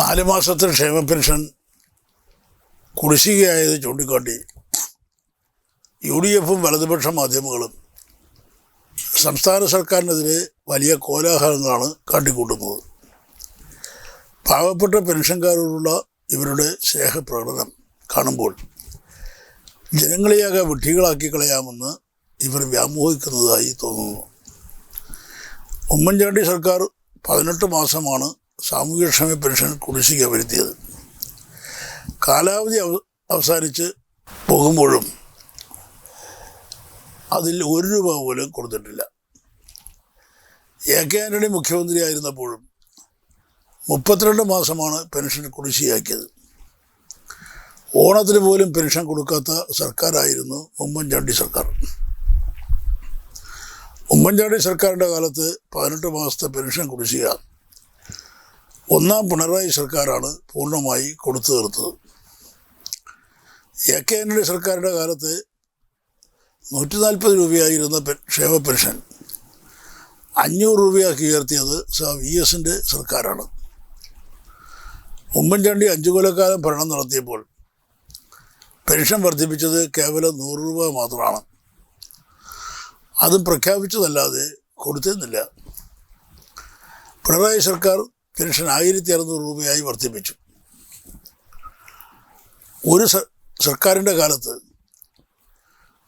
നാല് മാസത്തെ ക്ഷേമ പെൻഷൻ കുടിശ്ശികയായത് ചൂണ്ടിക്കാട്ടി യു ഡി എഫും വലതുപക്ഷ മാധ്യമങ്ങളും സംസ്ഥാന സർക്കാരിനെതിരെ വലിയ കോലാഹലങ്ങളാണ് കാട്ടിക്കൂട്ടുന്നത്. പാവപ്പെട്ട പെൻഷൻകാരോടുള്ള ഇവരുടെ സ്നേഹപ്രകടനം കാണുമ്പോൾ ജനങ്ങളെയാകെ വിഡ്ഢികളാക്കി കളയാമെന്ന് ഇവർ വ്യാമോഹിക്കുന്നതായി തോന്നുന്നു. ഉമ്മൻചാണ്ടി സർക്കാർ പതിനെട്ട് മാസമാണ് സാമൂഹ്യക്ഷേമ പെൻഷൻ കുടിശ്ശിക വരുത്തിയത്. കാലാവധി അവ- അവസാനിച്ച് പോകുമ്പോഴും അതിൽ ഒരു രൂപ പോലും കൊടുത്തിട്ടില്ല. എ കെ ആന്റണി മുഖ്യമന്ത്രിയായിരുന്നപ്പോഴും മുപ്പത്തിരണ്ട് മാസമാണ് പെൻഷൻ കുടിശ്ശിയാക്കിയത് ഓണത്തിന് പോലും പെൻഷൻ കൊടുക്കാത്ത സർക്കാരായിരുന്നു ഉമ്മൻചാണ്ടി സർക്കാർ. ഉമ്മൻചാണ്ടി സർക്കാരിന്റെ കാലത്ത് പതിനെട്ട് മാസത്തെ പെൻഷൻ കുടിശ്ശിക ഒന്നാം പിണറായി സർക്കാരാണ് പൂർണമായി കൊടുത്തു തീർത്തത്. എ കെ ആന്റണി സർക്കാരിന്റെ കാലത്ത് നൂറ്റി നാൽപ്പത് രൂപയായിരുന്ന ക്ഷേമ പെൻഷൻ അഞ്ഞൂറ് രൂപയാക്കി ഉയർത്തിയത് വി എസിന്റെ സർക്കാരാണ്. ഉമ്മൻചാണ്ടി അഞ്ചു കൊല്ലക്കാലം ഭരണം നടത്തിയപ്പോൾ പെൻഷൻ വർദ്ധിപ്പിച്ചത് കേവലം നൂറ് രൂപ മാത്രമാണ്. അത് പ്രഖ്യാപിച്ചതല്ലാതെ കൊടുത്തിരുന്നില്ല. പിണറായി സർക്കാർ പെൻഷൻ ആയിരത്തി അറുന്നൂറ് രൂപയായി വർദ്ധിപ്പിച്ചു. ഒരു സർക്കാരിന്റെ കാലത്ത്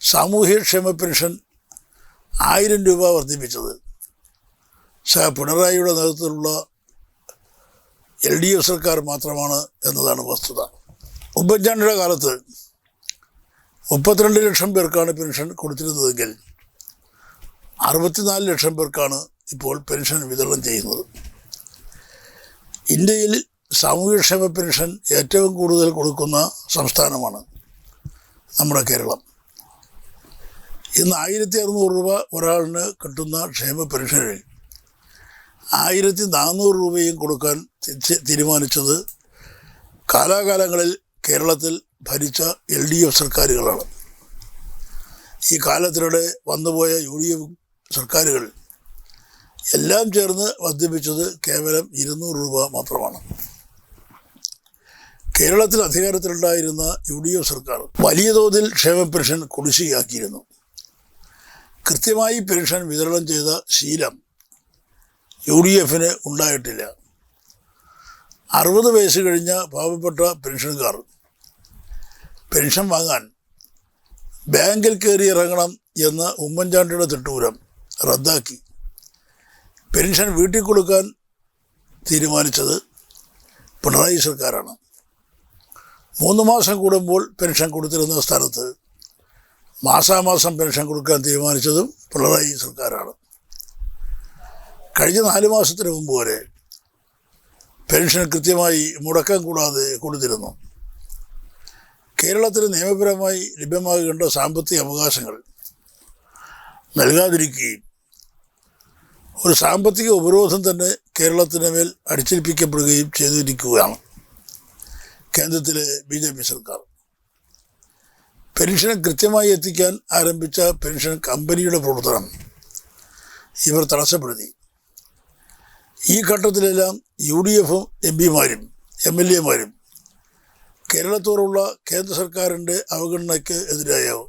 സാമൂഹ്യക്ഷേമ പെൻഷൻ ആയിരം രൂപ വർദ്ധിപ്പിച്ചത് സ പിണറായിയുടെ നേതൃത്വത്തിലുള്ള എൽ ഡി എഫ് സർക്കാർ മാത്രമാണ് എന്നതാണ് വസ്തുത. ഉമ്മൻചാണ്ടിയുടെ കാലത്ത് മുപ്പത്തിരണ്ട് ലക്ഷം പേർക്കാണ് പെൻഷൻ കൊടുത്തിരുന്നതെങ്കിൽ അറുപത്തിനാല് ലക്ഷം പേർക്കാണ് ഇപ്പോൾ പെൻഷൻ വിതരണം ചെയ്യുന്നത്. ഇന്ത്യയിൽ സാമൂഹ്യക്ഷേമ പെൻഷൻ ഏറ്റവും കൂടുതൽ കൊടുക്കുന്ന സംസ്ഥാനമാണ് നമ്മുടെ കേരളം. ഇന്ന് ആയിരത്തി അറുന്നൂറ് രൂപ ഒരാളിന് കിട്ടുന്ന ക്ഷേമ പെൻഷനിൽ ആയിരത്തി നാനൂറ് രൂപയും കൊടുക്കാൻ തീരുമാനിച്ചത് കാലാകാലങ്ങളിൽ കേരളത്തിൽ ഭരിച്ച എൽ ഡി എഫ് സർക്കാരുകളാണ്. ഈ കാലത്തിനിടെ വന്നുപോയ യു ഡി എഫ് സർക്കാരുകൾ എല്ലാം ചേർന്ന് വർദ്ധിപ്പിച്ചത് കേവലം ഇരുന്നൂറ് രൂപ മാത്രമാണ്. കേരളത്തിൽ അധികാരത്തിലുണ്ടായിരുന്ന യു ഡി എഫ് സർക്കാർ വലിയ തോതിൽ ക്ഷേമ പെൻഷൻ കുടിശ്ശികയാക്കിയിരുന്നു. കൃത്യമായി പെൻഷൻ വിതരണം ചെയ്ത ശീലം യു ഡി എഫിന് ഉണ്ടായിട്ടില്ല. അറുപത് വയസ്സ് കഴിഞ്ഞ പാവപ്പെട്ട പെൻഷൻകാർ പെൻഷൻ വാങ്ങാൻ ബാങ്കിൽ കയറി ഇറങ്ങണം എന്ന ഉമ്മൻചാണ്ടിയുടെ തിട്ടൂരം റദ്ദാക്കി. പെൻഷൻ വീട്ടിൽ കൊടുക്കാൻ തീരുമാനിച്ചത് പിണറായി സർക്കാരാണ്. മൂന്ന് മാസം കൂടുമ്പോൾ പെൻഷൻ കൊടുത്തിരുന്ന സ്ഥലത്ത് മാസാമാസം പെൻഷൻ കൊടുക്കാൻ തീരുമാനിച്ചതും പിണറായി സർക്കാരാണ്. കഴിഞ്ഞ നാല് മാസത്തിന് മുമ്പ് വരെ പെൻഷൻ കൃത്യമായി മുടക്കം കൂടാതെ കൊടുത്തിരുന്നു. കേരളത്തിന് നിയമപരമായി ലഭ്യമാകേണ്ട സാമ്പത്തിക അവകാശങ്ങൾ നൽകാതിരിക്കുകയും ഒരു സാമ്പത്തിക ഉപരോധം തന്നെ കേരളത്തിന് മേൽ അടിച്ചേൽപ്പിക്കപ്പെടുകയും ചെയ്തിരിക്കുകയാണ് കേന്ദ്രത്തിലെ ബി ജെ പി സർക്കാർ. പെൻഷൻ കൃത്യമായി എത്തിക്കാൻ ആരംഭിച്ച പെൻഷൻ കമ്പനിയുടെ പ്രവർത്തനം ഇവർ തടസ്സപ്പെടുത്തി. ഈ ഘട്ടത്തിലെല്ലാം യു ഡി എഫും എം പിമാരും എം എൽ എമാരും കേരളത്തോടുള്ള കേന്ദ്ര സർക്കാരിന്റെ അവഗണനയ്ക്ക് എതിരായോ?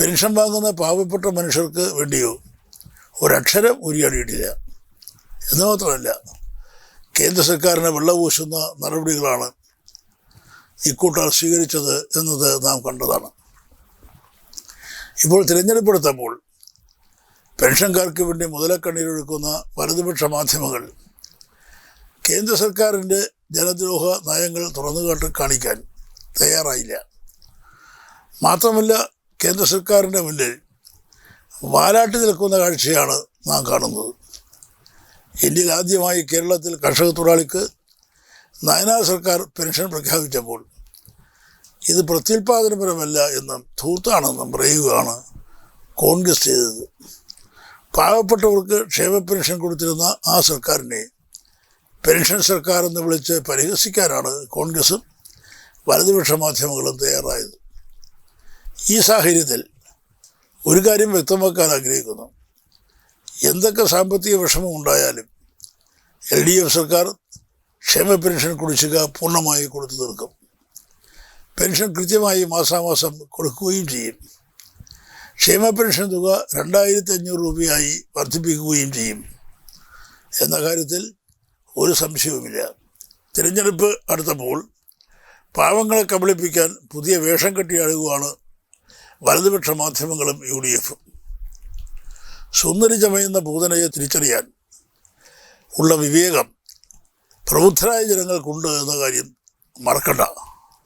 പെൻഷൻ വാങ്ങുന്ന പാവപ്പെട്ട മനുഷ്യർക്ക് വേണ്ടിയോ? ഒരക്ഷരം ഉരിയാടിയിട്ടില്ല എന്ന് മാത്രമല്ല കേന്ദ്ര സർക്കാരിനെ വെള്ളപൂശുന്ന നടപടികളാണ് ഇക്കൂട്ടർ സ്വീകരിച്ചത് എന്നത് നാം കണ്ടതാണ്. ഇപ്പോൾ തിരഞ്ഞെടുപ്പെടുത്തപ്പോൾ പെൻഷൻകാർക്ക് വേണ്ടി മുതലക്കണ്ണീരൊഴുക്കുന്ന വലതുപക്ഷ മാധ്യമങ്ങൾ കേന്ദ്ര സർക്കാരിന്റെ ജനദ്രോഹ നയങ്ങൾ തുറന്നു കാട്ടി കാണിക്കാൻ തയ്യാറായില്ല. മാത്രമല്ല കേന്ദ്ര സർക്കാരിന്റെ മുന്നിൽ വാലാട്ടി നിൽക്കുന്ന കാഴ്ചയാണ് നാം കാണുന്നത്. ഇന്ത്യയിൽ ആദ്യമായി കേരളത്തിൽ കർഷക തൊഴിലാളിക്ക് നയനാർ സർക്കാർ പെൻഷൻ പ്രഖ്യാപിച്ചപ്പോൾ ഇത് പ്രത്യുൽപാദനപരമല്ല എന്നും ധൂർത്താണെന്നും പറയുകയാണ് കോൺഗ്രസ് ചെയ്തത്. പാവപ്പെട്ടവർക്ക് ക്ഷേമ പെൻഷൻ കൊടുത്തിരുന്ന ആ സർക്കാരിനെ പെൻഷൻ സർക്കാർ എന്ന് വിളിച്ച് പരിഹസിക്കാനാണ് കോൺഗ്രസും വലതുപക്ഷ മാധ്യമങ്ങളും തയ്യാറായത്. ഈ സാഹചര്യത്തിൽ ഒരു കാര്യം വ്യക്തമാക്കാൻ ആഗ്രഹിക്കുന്നു. എന്തൊക്കെ സാമ്പത്തിക വിഷമം ഉണ്ടായാലും എൽ ഡി എഫ് സർക്കാർ ക്ഷേമ പെൻഷൻ കുടിശ്ശിക പൂർണമായി കൊടുത്തു തീർക്കും. പെൻഷൻ കൃത്യമായി മാസാമാസം കൊടുക്കുകയും ചെയ്യും. ക്ഷേമ പെൻഷൻ തുക രണ്ടായിരത്തി അഞ്ഞൂറ് രൂപയായി വർദ്ധിപ്പിക്കുകയും ചെയ്യും. എന്ന കാര്യത്തിൽ ഒരു സംശയവുമില്ല. തിരഞ്ഞെടുപ്പ് അടുത്തപ്പോൾ പാവങ്ങളെ കബളിപ്പിക്കാൻ പുതിയ വേഷം കെട്ടിയാടുകയാണ് വലതുപക്ഷ മാധ്യമങ്ങളും യു ഡി എഫും സുന്ദരി ചമയുന്ന പൂതനയെ തിരിച്ചറിയാൻ ഉള്ള വിവേകം പ്രബുദ്ധരായ ജനങ്ങൾക്കുണ്ട് എന്ന കാര്യം മറക്കണ്ട.